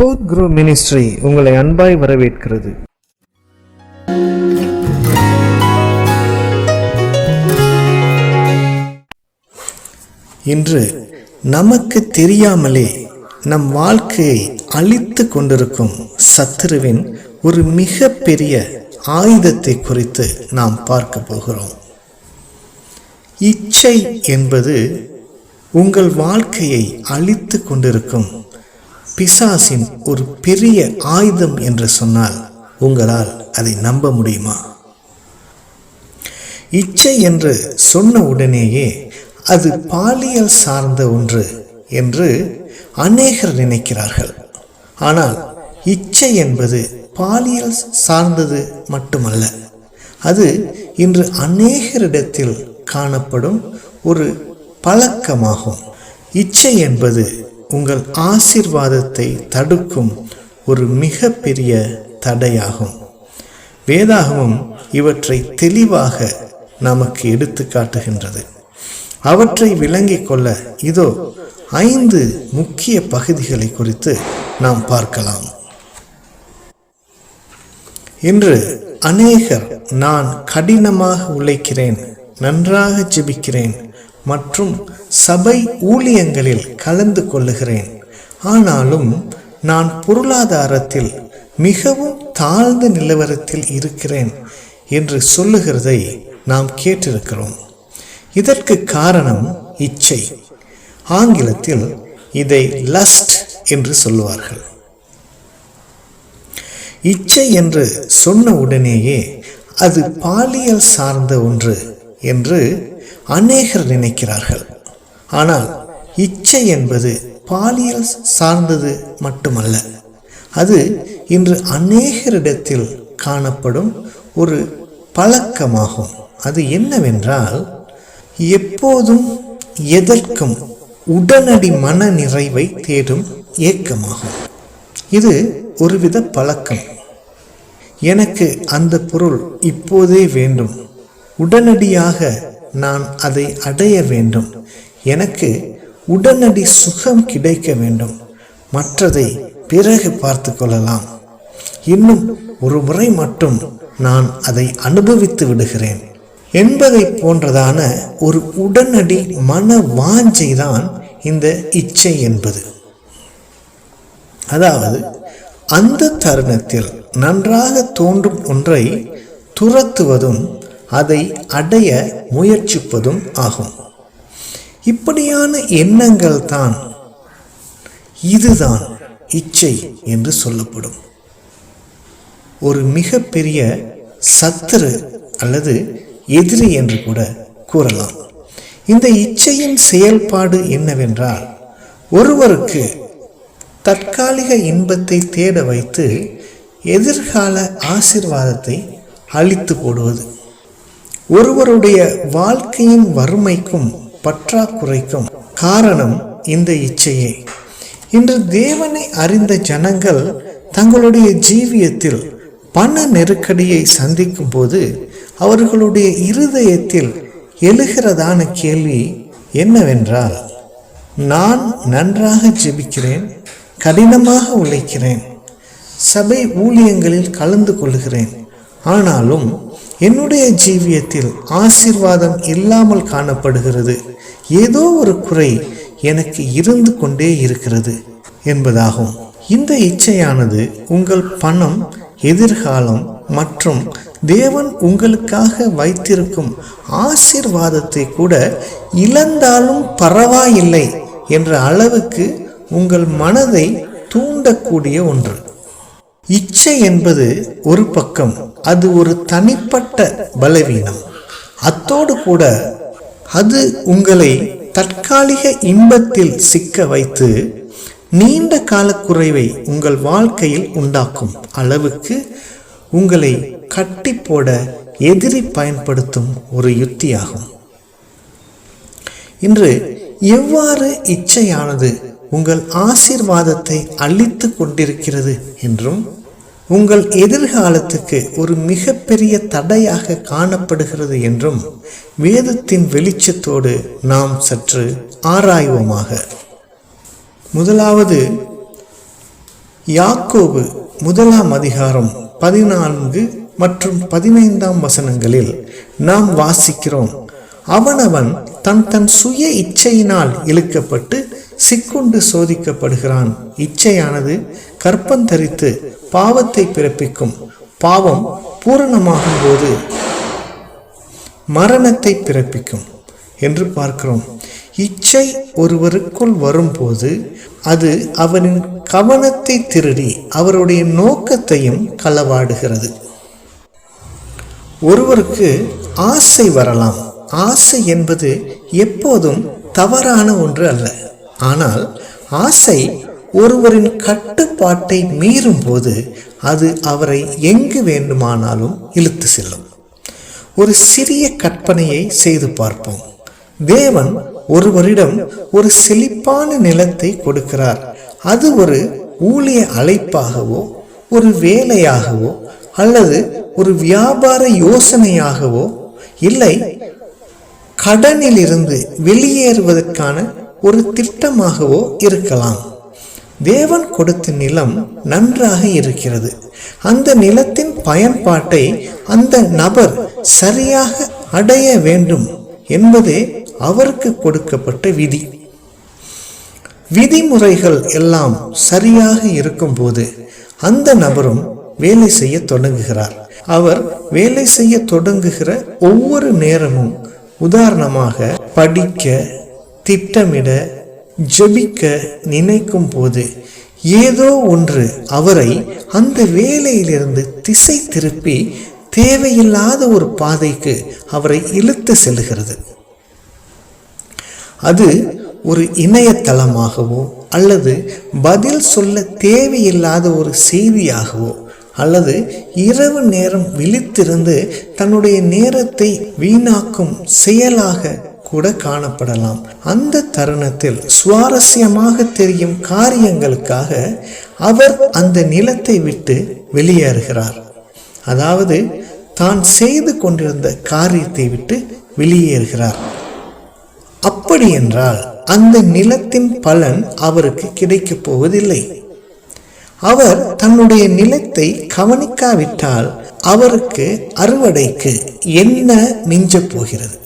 Fourth crew ministry உங்களை அன்பாய் வரவேற்கிறது. இன்று நமக்கு தெரியாமலே நம் வாழ்க்கையை அழித்து கொண்டிருக்கும் சத்துருவின் ஒரு மிக பெரிய ஆயுதத்தை குறித்து நாம் பார்க்க போகிறோம். இச்சை என்பது உங்கள் வாழ்க்கையை அழித்து கொண்டிருக்கும் பிசாசின் ஒரு பெரிய ஆயுதம் என்று சொன்னால் உங்களால் அதை நம்ப முடியுமா? இச்சை என்று சொன்ன உடனேயே அது பாலியல் சார்ந்த ஒன்று என்று அநேகர் நினைக்கிறார்கள். ஆனால் இச்சை என்பது பாலியல் சார்ந்தது மட்டுமல்ல. அது இன்று அநேகரிடத்தில் காணப்படும் ஒரு பழக்கமாகும். இச்சை என்பது உங்கள் ஆசிர்வாதத்தை தடுக்கும் ஒரு மிக பெரிய தடையாகும். வேதாகமம் இவற்றை தெளிவாக நமக்கு எடுத்து காட்டுகின்றது. அவற்றை விளங்கிக் கொள்ள இதோ ஐந்து முக்கிய பகுதிகளை குறித்து நாம் பார்க்கலாம். இன்று அநேகர் நான் கடினமாக உழைக்கிறேன் நன்றாக ஜெபிக்கிறேன் மற்றும் சபை ஊழியங்களில் கலந்து கொள்ளுகிறேன். ஆனாலும் நான் பொருளாதாரத்தில் மிகவும் தாழ்ந்த நிலவரத்தில் இருக்கிறேன் என்று சொல்லுகிறதை நாம் கேட்டிருக்கிறோம். இதற்கு காரணம் இச்சை. ஆங்கிலத்தில் இதை லஸ்ட் என்று சொல்லுவார்கள். இச்சை என்று சொன்ன உடனேயே அது பாலியல் சார்ந்த ஒன்று என்று அநேகர் நினைக்கிறார்கள். ஆனால் இச்சை என்பது பாலியல் சார்ந்தது மட்டுமல்ல. அது இன்று அநேகரிடத்தில் காணப்படும் ஒரு பழக்கமாகும். அது என்னவென்றால் எப்போதும் எதற்கும் உடனடி மன நிறைவை தேடும் ஏக்கமாகும். இது ஒருவித பழக்கம். எனக்கு அந்த பொருள் இப்போதே வேண்டும். உடனடியாக நான் அதை அடைய வேண்டும். எனக்கு உடனடி சுகம் கிடைக்க வேண்டும். மற்றதை பிறகு பார்த்து கொள்ளலாம். இன்னும் ஒரு முறை மட்டும் நான் அதை அனுபவித்து விடுகிறேன். என்பதை போன்றதான ஒரு உடனடி மன வாஞ்சை தான் இந்த இச்சை என்பது. அதாவது அந்த தருணத்தில் நன்றாக தோன்றும் ஒன்றை துரத்துவதும் அதை அடைய முயற்சிப்பதும் ஆகும். இப்படியான எண்ணங்கள் தான் இதுதான் இச்சை என்று சொல்லப்படும். ஒரு மிகப்பெரிய சத்துரு அல்லது எதிரி என்று கூட கூறலாம். இந்த இச்சையின் செயல்பாடு என்னவென்றால் ஒருவருக்கு தற்காலிக இன்பத்தை தேட வைத்து எதிர்கால ஆசிர்வாதத்தை அழித்து போடுவது ஒருவருடைய வாழ்க்கையின் வறுமைக்கும் பற்றாக்குறைக்கும் காரணம் இந்த இச்சையே. இன்று தேவனை அறிந்த ஜனங்கள் தங்களுடைய ஜீவியத்தில் பண நெருக்கடியை சந்திக்கும் போது அவர்களுடைய இருதயத்தில் எழுகிறதான கேள்வி என்னவென்றால் நான் நன்றாக ஜெபிக்கிறேன் கடினமாக உழைக்கிறேன் சபை ஊழியங்களில் கலந்து கொள்கிறேன். ஆனாலும் என்னுடைய ஜீவியத்தில் ஆசீர்வாதம் இல்லாமல் காணப்படுகிறது. ஏதோ ஒரு குறை எனக்கு இருந்து கொண்டே இருக்கிறது என்பதாகும். இந்த இச்சையானது உங்கள் பணம் எதிர்காலம் மற்றும் தேவன் உங்களுக்காக வைத்திருக்கும் ஆசிர்வாதத்தை கூட இழந்தாலும் பரவாயில்லை என்ற அளவுக்கு உங்கள் மனதை தூண்டக்கூடிய ஒன்று. இச்சை என்பது ஒரு பக்கம் அது ஒரு தனிப்பட்ட பலவீனம். அத்தோடு கூட அது உங்களை தற்காலிக இன்பத்தில் சிக்க வைத்து நீண்ட கால குறைவை உங்கள் வாழ்க்கையில் உண்டாக்கும் அளவுக்கு உங்களை கட்டி போட எதிரி பயன்படுத்தும் ஒரு யுத்தியாகும். இன்று எவ்வாறு இச்சையானது உங்கள் ஆசீர்வாதத்தை அழித்து கொண்டிருக்கிறது என்றும் உங்கள் எதிர்காலத்துக்கு ஒரு மிகப்பெரிய தடையாக காணப்படுகிறது என்றும் வேதத்தின் வெளிச்சத்தோடு நாம் சற்று ஆராய்வோமாக. முதலாவது யாக்கோபு முதலாம் அதிகாரம் பதினான்கு மற்றும் பதினைந்தாம் வசனங்களில் நாம் வாசிக்கிறோம் அவனவன் தன் தன் சுய இச்சையினால் இழுக்கப்பட்டு சிக்குண்டு சோதிக்கப்படுகிறான். இச்சையானது கற்பந்தரித்து பாவத்தை பிறப்பிக்கும். பாவம் பூரணமாகும் போது மரணத்தை பிறப்பிக்கும் என்று பார்க்கிறோம். இச்சை ஒருவருக்குள் வரும்போது அது அவரின் கவனத்தை திருடி அவருடைய நோக்கத்தையும் களவாடுகிறது. ஒருவருக்கு ஆசை வரலாம். ஆசை என்பது எப்போதும் தவறான ஒன்று அல்ல. ஆனால் ஆசை ஒருவரின் கட்டுப்பாட்டை மீறும் போது அது அவரை எங்கு வேண்டுமானாலும் இழுத்து செல்லும். ஒரு சிறிய கற்பனையை செய்து பார்ப்போம். தேவன் ஒருவரிடம் ஒரு செழிப்பான நிலத்தை கொடுக்கிறார். அது ஒரு ஊழிய அழைப்பாகவோ ஒரு வேலையாகவோ அல்லது ஒரு வியாபார யோசனையாகவோ இல்லை. கடனிலிருந்து வெளியேறுவதற்கான ஒரு திட்டமாகவோ இருக்கலாம். தேவன் கொடுத்த நிலம் நன்றாக இருக்கிறது. அந்த நிலத்தின் பயன்பாட்டை அந்த நபர் சரியாக அடைய வேண்டும் என்பதே அவருக்கு கொடுக்கப்பட்ட விதி. விதிமுறைகள் எல்லாம் சரியாக இருக்கும்போது அந்த நபரும் வேலை செய்ய தொடங்குகிறார். அவர் வேலை செய்ய தொடங்குகிற ஒவ்வொரு நேரமும் உதாரணமாக படிக்க திட்டமிட ஜெபிக்க நினைக்கும் போது ஏதோ ஒன்று அவரை அந்த வேலையிலிருந்து திசை திருப்பி தேவையில்லாத ஒரு பாதைக்கு அவரை இழுத்து செல்லுகிறது. அது ஒரு இணையதளமாகவோ அல்லது பதில் சொல்ல தேவையில்லாத ஒரு செய்தியாகவோ அல்லது இரவு நேரம் விழித்திருந்து தன்னுடைய நேரத்தை வீணாக்கும் செயலாக கூட காணப்படலாம். அந்த தருணத்தில் சுவாரஸ்யமாக தெரியும் காரியங்களுக்காக அவர் அந்த நிலத்தை விட்டு வெளியேறுகிறார். அதாவது தான் செய்து கொண்டிருந்த காரியத்தை விட்டு வெளியேறுகிறார். அப்படி என்றால் அந்த நிலத்தின் பலன் அவருக்கு கிடைக்கப் போவதில்லை. அவர் தன்னுடைய நிலத்தை கவனிக்காவிட்டால் அவருக்கு அறுவடைக்கு என்ன மிஞ்சப் போகிறது?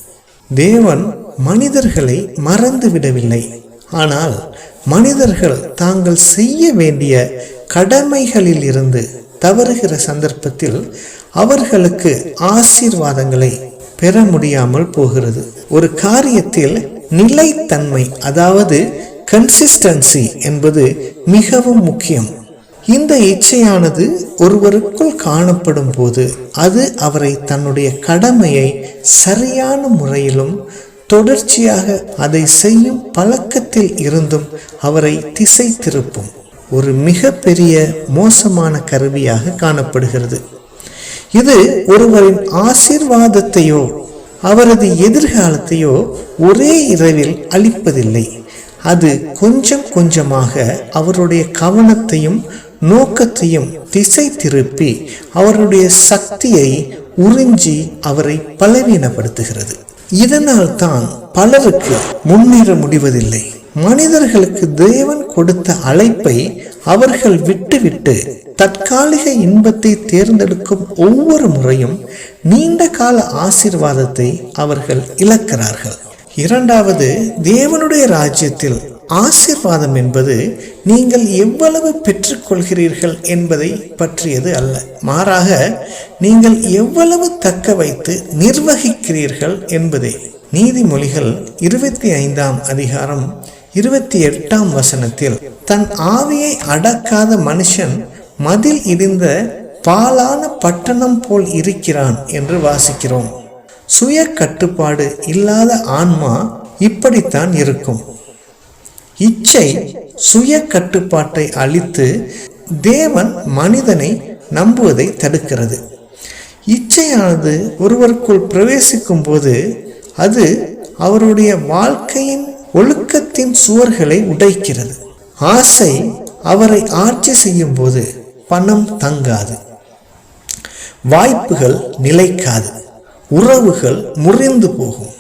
தேவன் மனிதர்களை மறந்து விடவில்லை ஆனால் மனிதர்கள் தாங்கள் செய்ய வேண்டிய கடமைகளில் இருந்து தவறுகிற சந்தர்ப்பத்தில் அவர்களுக்கு ஆசீர்வாதங்களை பெற முடியாமல் போகிறது. ஒரு காரியத்தில் நிலைத்தன்மை அதாவது கன்சிஸ்டன்சி என்பது மிகவும் முக்கியம். இந்த இச்சையானது ஒருவருக்குள் காணப்படும் போது அது அவரை தன்னுடைய கடமையை சரியான முறையிலும் தொடர்ச்சியாக அதை செய்யும் பழக்கத்தில் இருந்தும் அவரை திசை திருப்பும் ஒரு மிகப்பெரிய மோசமான கருவியாக காணப்படுகிறது. இது ஒருவரின் ஆசீர்வாதத்தையோ அவரது எதிர்காலத்தையோ ஒரே இரவில் அளிப்பதில்லை. அது கொஞ்சம் கொஞ்சமாக அவருடைய கவனத்தையும் நோக்கத்தையும் திசை திருப்பி அவருடைய சக்தியை உறிஞ்சி அவரை பலவீனப்படுத்துகிறது. இதனால் தான் பலருக்கு முன்னேற முடிவதில்லை. மனிதர்களுக்கு தேவன் கொடுத்த அழைப்பை அவர்கள் விட்டுவிட்டு தற்காலிக இன்பத்தை தேர்ந்தெடுக்கும் ஒவ்வொரு முறையும் நீண்ட கால ஆசீர்வாதத்தை அவர்கள் இழக்கிறார்கள். இரண்டாவது தேவனுடைய ராஜ்யத்தில் ஆசீர்வாதம் என்பது நீங்கள் எவ்வளவு பெற்றுக்கொள்கிறீர்கள் என்பதை பற்றியது அல்ல. மாறாக நீங்கள் எவ்வளவு தக்க வைத்து நிர்வகிக்கிறீர்கள் என்பதே. நீதிமொழிகள் இருபத்தி ஐந்தாம் அதிகாரம் இருபத்தி எட்டாம் வசனத்தில் தன் ஆவியை அடக்காத மனுஷன் மதில் இடிந்த பாலான பட்டணம் போல் இருக்கிறான் என்று வாசிக்கிறோம். சுய கட்டுப்பாடு இல்லாத ஆன்மா இப்படித்தான் இருக்கும். இச்சை சுய கட்டுப்பாட்டை அளித்து தேவன் மனிதனை நம்புவதை தடுக்கிறது. இச்சையானது ஒருவருக்குள் பிரவேசிக்கும் போது அது அவருடைய வாழ்க்கையின் ஒழுக்கத்தின் சுவர்களை உடைக்கிறது. ஆசை அவரை ஆட்சி செய்யும் போது பணம் தங்காது. வாய்ப்புகள் நிலைக்காது. உறவுகள் முறிந்து போகும்.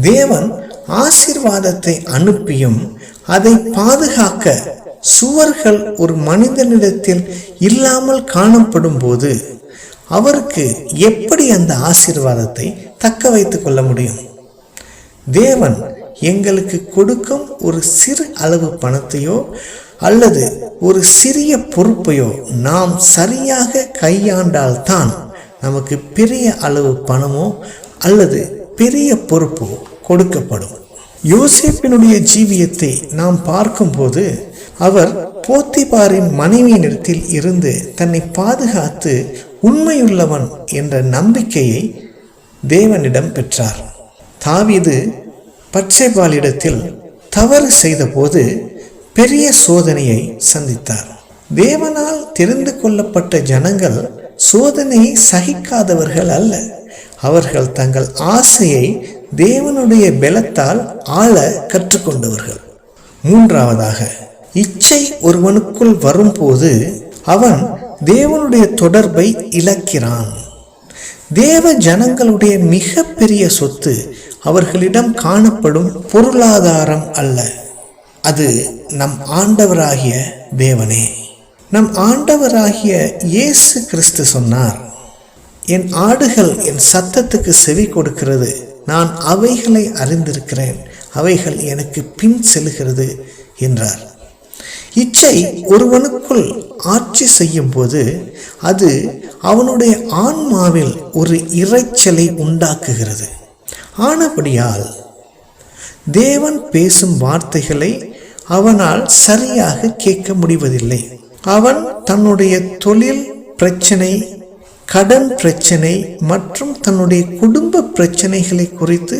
தேவன் ஆசீர்வாதத்தை அனுப்பியும் அதை பாதுகாக்க சுவர்கள் ஒரு மனிதனிடத்தில் இல்லாமல் காணப்படும் போது அவருக்கு எப்படி அந்த ஆசீர்வாதத்தை தக்க வைத்துக் கொள்ள முடியும்? தேவன் எங்களுக்கு கொடுக்கும் ஒரு சிறு அளவு பணத்தையோ அல்லது ஒரு சிறிய பொறுப்பையோ நாம் சரியாக கையாண்டால்தான் நமக்கு பெரிய அளவு பணமோ அல்லது பெரிய பொறுப்போ கொடுக்கப்படும். யோசேப்பினுடைய ஜீவியத்தை நாம் பார்க்கும்போது அவர் போத்திபாரின் மனைவியினிடத்தில் இருந்து தன்னை பாதுகாத்து உண்மையுள்ளவன் என்ற நம்பிக்கையை தேவனிடம் பெற்றார். தாவிது பட்சைபாலிடத்தில் தவறு செய்தபோது பெரிய சோதனையை சந்தித்தார். தேவனால் தெரிந்து கொள்ளப்பட்ட ஜனங்கள் சோதனையை சகிக்காதவர்கள் அல்ல. அவர்கள் தங்கள் ஆசையை தேவனுடைய பலத்தால் ஆள கற்றுக்கொண்டவர்கள். மூன்றாவதாக இச்சை ஒருவனுக்குள் வரும்போது அவன் தேவனுடைய தொடர்பை இழக்கிறான். தேவ ஜனங்களுடைய மிக பெரிய சொத்து அவர்களிடம் காணப்படும் பொருளாதாரம் அல்ல. அது நம் ஆண்டவராகிய தேவனே. நம் ஆண்டவராகிய இயேசு கிறிஸ்து சொன்னார் என் ஆடுகள் என் சத்தத்துக்கு செவி கொடுக்கிறது. நான் அவைகளை அறிந்திருக்கிறேன் அவைகள் எனக்கு பின் செல்கிறது என்றார். இச்சை ஒருவனுக்குள் ஆட்சி செய்யும் போது அது அவனுடைய ஆன்மாவில் ஒரு இரைச்சலை உண்டாக்குகிறது. ஆனபடியால் தேவன் பேசும் வார்த்தைகளை அவனால் சரியாக கேட்க முடிவதில்லை. அவன் தன்னுடைய தொழில் பிரச்சனை கடன் பிரச்சனை மற்றும் தன்னுடைய குடும்ப பிரச்சனைகளை குறித்து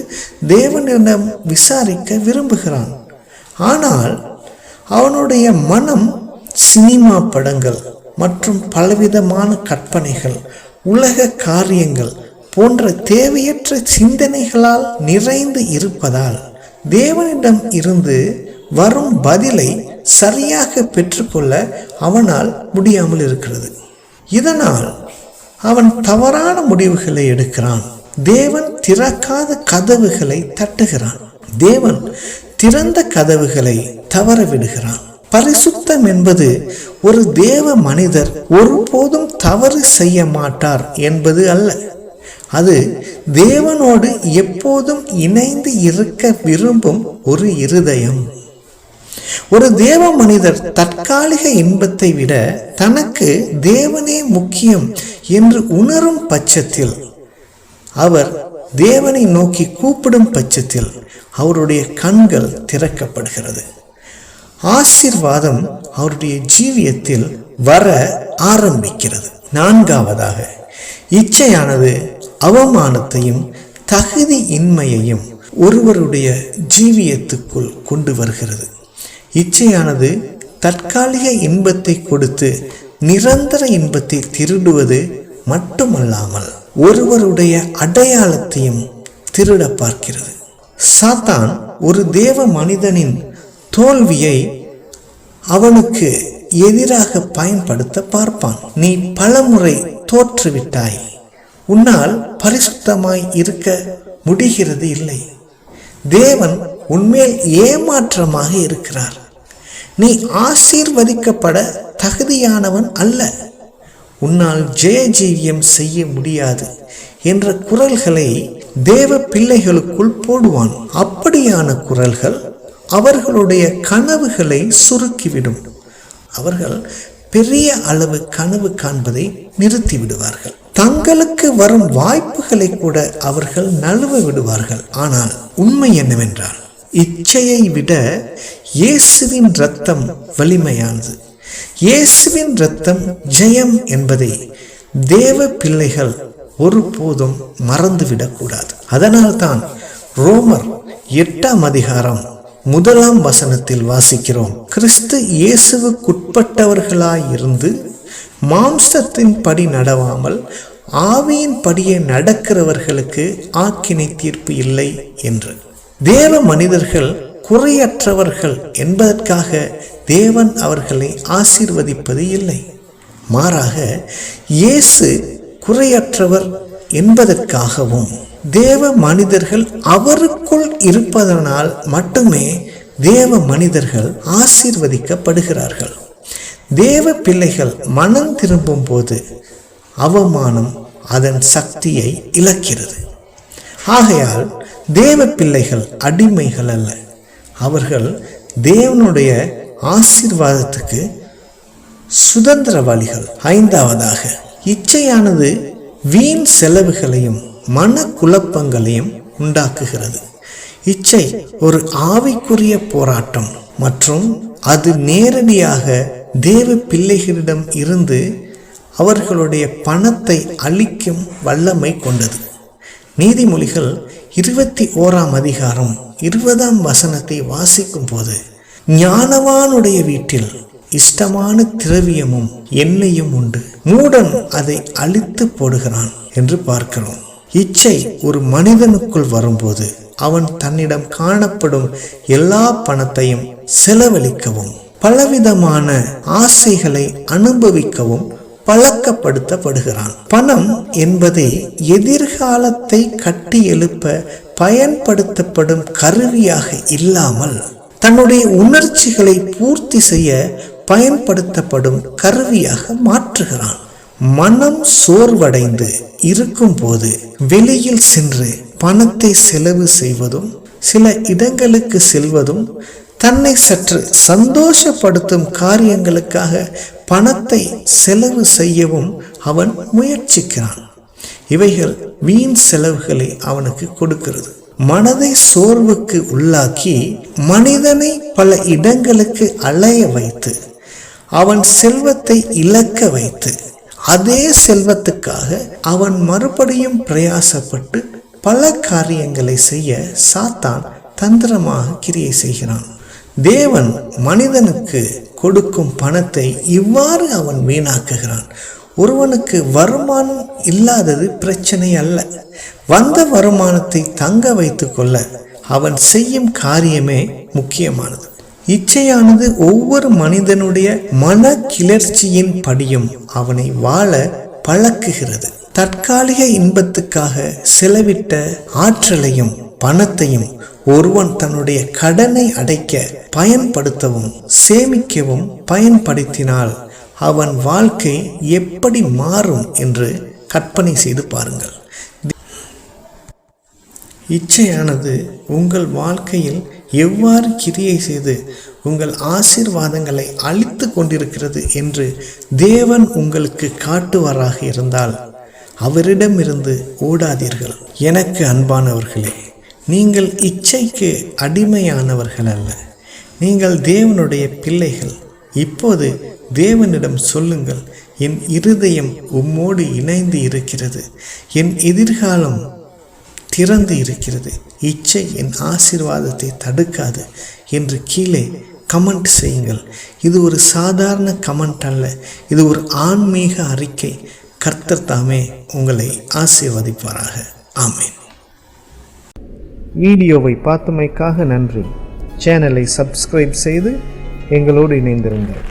தேவனிடம் விசாரிக்க விரும்புகிறான். ஆனால் அவனுடைய மனம் சினிமா படங்கள் மற்றும் பலவிதமான கற்பனைகள் உலக காரியங்கள் போன்ற தேவையற்ற சிந்தனைகளால் நிறைந்து இருப்பதால் தேவனிடம் இருந்து வரும் பதிலை சரியாக பெற்றுக்கொள்ள அவனால் முடியாமல் இருக்கிறது. இதனால் அவன் தவறான முடிவுகளை எடுக்கிறான். தேவன் திறக்காத கதவுகளை தட்டுகிறான். தேவன் திறந்த கதவுகளை தவற விடுகிறான் பரிசுத்தம் என்பது ஒரு தேவ மனிதர் ஒருபோதும் தவறு செய்ய மாட்டார் என்பது அல்ல. அது தேவனோடு எப்போதும் இணைந்து இருக்க விரும்பும் ஒரு இருதயம். ஒரு தேவ மனிதர் தற்காலிக இன்பத்தை விட தனக்கு தேவனே முக்கியம் என்று உணரும் பட்சத்தில் அவர் தேவனை நோக்கி கூப்பிடும் பட்சத்தில் அவருடைய கண்கள் திறக்கப்படுகிறது. ஆசீர்வாதம் அவருடைய ஜீவியத்தில் வர ஆரம்பிக்கிறது. நான்காவதாக இச்சையானது அவமானத்தையும் தகுதி இன்மையையும் ஒருவருடைய ஜீவியத்துக்குள் கொண்டு வருகிறது. இச்சையானது தற்காலிக இன்பத்தை கொடுத்து நிரந்தர இன்பத்தை திருடுவது மட்டுமல்லாமல் ஒருவருடைய அடையாளத்தையும் திருட பார்க்கிறது. சாத்தான் ஒரு தேவ மனிதனின் தோல்வியை அவனுக்கு எதிராக பயன்படுத்த பார்ப்பான். நீ பலமுறை தோற்றுவிட்டாய். உன்னால் பரிசுத்தமாய் இருக்க முடிகிறது இல்லை. தேவன் உன்மேல் ஏமாற்றமாக இருக்கிறார். நீ ஆசீர்வதிக்கப்பட தகுதியானவன் அல்ல. உன்னால் ஜெய ஜீவியம் செய்ய முடியாது என்ற குரல்களை தேவ பிள்ளைகளுக்குள் போடுவான். அப்படியான குரல்கள் அவர்களுடைய கனவுகளை சுருக்கிவிடும். அவர்கள் பெரிய அளவு கனவு காண்பதை நிறுத்தி விடுவார்கள். தங்களுக்கு வரும் வாய்ப்புகளை கூட அவர்கள் நழுவ விடுவார்கள். ஆனால் உண்மை என்னவென்றால் இச்சையை விட இயேசுவின் இரத்தம் வலிமையானது. இயேசுவின் இரத்தம் ஜெயம் என்பதை தேவ பிள்ளைகள் ஒருபோதும் மறந்துவிடக்கூடாது. அதனால்தான் ரோமர் எட்டாம் அதிகாரம் முதலாம் வசனத்தில் வாசிக்கிறோம். கிறிஸ்து இயேசுவுக்குட்பட்டவர்களாயிருந்து மாம்சத்தின் படி நடவாமல் ஆவியின் படியே நடக்கிறவர்களுக்கு ஆக்கினை தீர்ப்பு இல்லை என்று. தேவ மனிதர்கள் குறையற்றவர்கள் என்பதற்காக தேவன் அவர்களை ஆசீர்வதிப்பது இல்லை. மாறாக இயேசு குறையற்றவர் என்பதற்காகவும் தேவ மனிதர்கள் அவருக்குள் இருப்பதனால் மட்டுமே தேவ மனிதர்கள் ஆசீர்வதிக்கப்படுகிறார்கள். தேவ பிள்ளைகள் மனம் திரும்பும் போது அவமானம் அதன் சக்தியை இழக்கிறது. ஆகையால் தேவ பிள்ளைகள் அடிமைகள் அல்ல. அவர்கள் தேவனுடைய ஆசீர்வாதத்துக்கு சுதந்திரவாளிகள். ஐந்தாவதாக இச்சையானது வீண் செலவுகளையும் மனக்குழப்பங்களையும் உண்டாக்குகிறது. இச்சை ஒரு ஆவிக்குரிய போராட்டம் மற்றும் அது நேரடியாக தேவ பிள்ளைகளிடம் இருந்து அவர்களுடைய பணத்தை அழிக்கும் வல்லமை கொண்டது. நீதிமொழிகள் இருபத்தி ஓராம் அதிகாரம் இருபதாம் வசனத்தை வாசிக்கும் போது ஞானவானுடைய வீட்டில் இஷ்டமான திரவியமும் எண்ணெயும் உண்டு. மூடன் அதை அழித்து போடுகிறான் என்று பார்க்கிறோம். இச்சை ஒரு மனிதனுக்குள் வரும்போது அவன் தன்னிடம் காணப்படும் எல்லா பணத்தையும் செலவழிக்கவும் பலவிதமான ஆசைகளை அனுபவிக்கவும் பழக்கப்படுத்தப்படுகிறான். பணம் என்பது எதிர்காலத்தை கட்டி எழுப்ப பயன்படுத்தப்படும் கருவியாக இல்லாமல் தன்னுடைய உணர்ச்சிகளை பூர்த்தி செய்ய பயன்படுத்தப்படும் கருவியாக மாற்றுகிறான். மனம் சோர்வடைந்து இருக்கும்போது வெளியில் சென்று பணத்தை செலவு செய்வதும் சில இடங்களுக்கு செல்வதும் தன்னை சற்று சந்தோஷப்படுத்தும் காரியங்களுக்காக பணத்தை செலவு செய்யவும் அவன் முயற்சிக்கிறான். இவைகள் வீண் செலவுகளை அவனுக்கு கொடுக்கிறது. மனதை சோர்வுக்கு உள்ளாக்கி மனிதனை பல இடங்களுக்கு அலைய வைத்து அவன் செல்வத்தை இழக்க வைத்து அதே செல்வத்துக்காக அவன் மறுபடியும் பிரயாசப்பட்டு பல காரியங்களை செய்ய சாத்தான் தந்திரமாக கிரியை செய்கிறான். தேவன் மனிதனுக்கு கொடுக்கும் பணத்தை இவ்வாறு அவன் வீணாக்குகிறான். ஒருவனுக்கு வருமானம் இல்லாதது பிரச்சனை அல்ல. வந்த வருமானத்தை தங்க வைத்துக்கொள்ள அவன் செய்யும் காரியமே முக்கியமானது. இச்சையானது ஒவ்வொரு மனிதனுடைய மன கிளர்ச்சியின் படியும் அவனை வாழ பழக்குகிறது. தற்காலிக இன்பத்துக்காக செலவிட்ட ஆற்றலையும் பணத்தையும் ஒருவன் தன்னுடைய கடனை அடைக்க பயன்படுத்தவும் சேமிக்கவும் பயன்படுத்தினால் அவன் வாழ்க்கை எப்படி மாறும் என்று கற்பனை செய்து பாருங்கள். இச்சையானது உங்கள் வாழ்க்கையில் எவ்வாறு கிரியை செய்து உங்கள் ஆசீர்வாதங்களை அழித்து கொண்டிருக்கிறது என்று தேவன் உங்களுக்கு காட்டுவாராக இருந்தால் அவரிடமிருந்து ஓடாதீர்கள். எனக்கு அன்பானவர்களே நீங்கள் இச்சைக்கு அடிமையானவர்கள் அல்ல. நீங்கள் தேவனுடைய பிள்ளைகள். இப்போது தேவனிடம் சொல்லுங்கள் என் இருதயம் உம்மோடு இணைந்து இருக்கிறது. என் எதிர்காலம் திறந்து இருக்கிறது. இச்சை என் ஆசீர்வாதத்தை தடுக்காது என்று கீழே கமெண்ட் செய்யுங்கள். இது ஒரு சாதாரண கமெண்ட் அல்ல. இது ஒரு ஆன்மீக அறிக்கை. கர்த்தர் தாமே உங்களை ஆசீர்வதிப்பாராக. ஆமேன். வீடியோவை பார்த்தமைக்காக நன்றி. சேனலை சப்ஸ்கிரைப் செய்து எங்களோடு இணைந்திருங்கள்.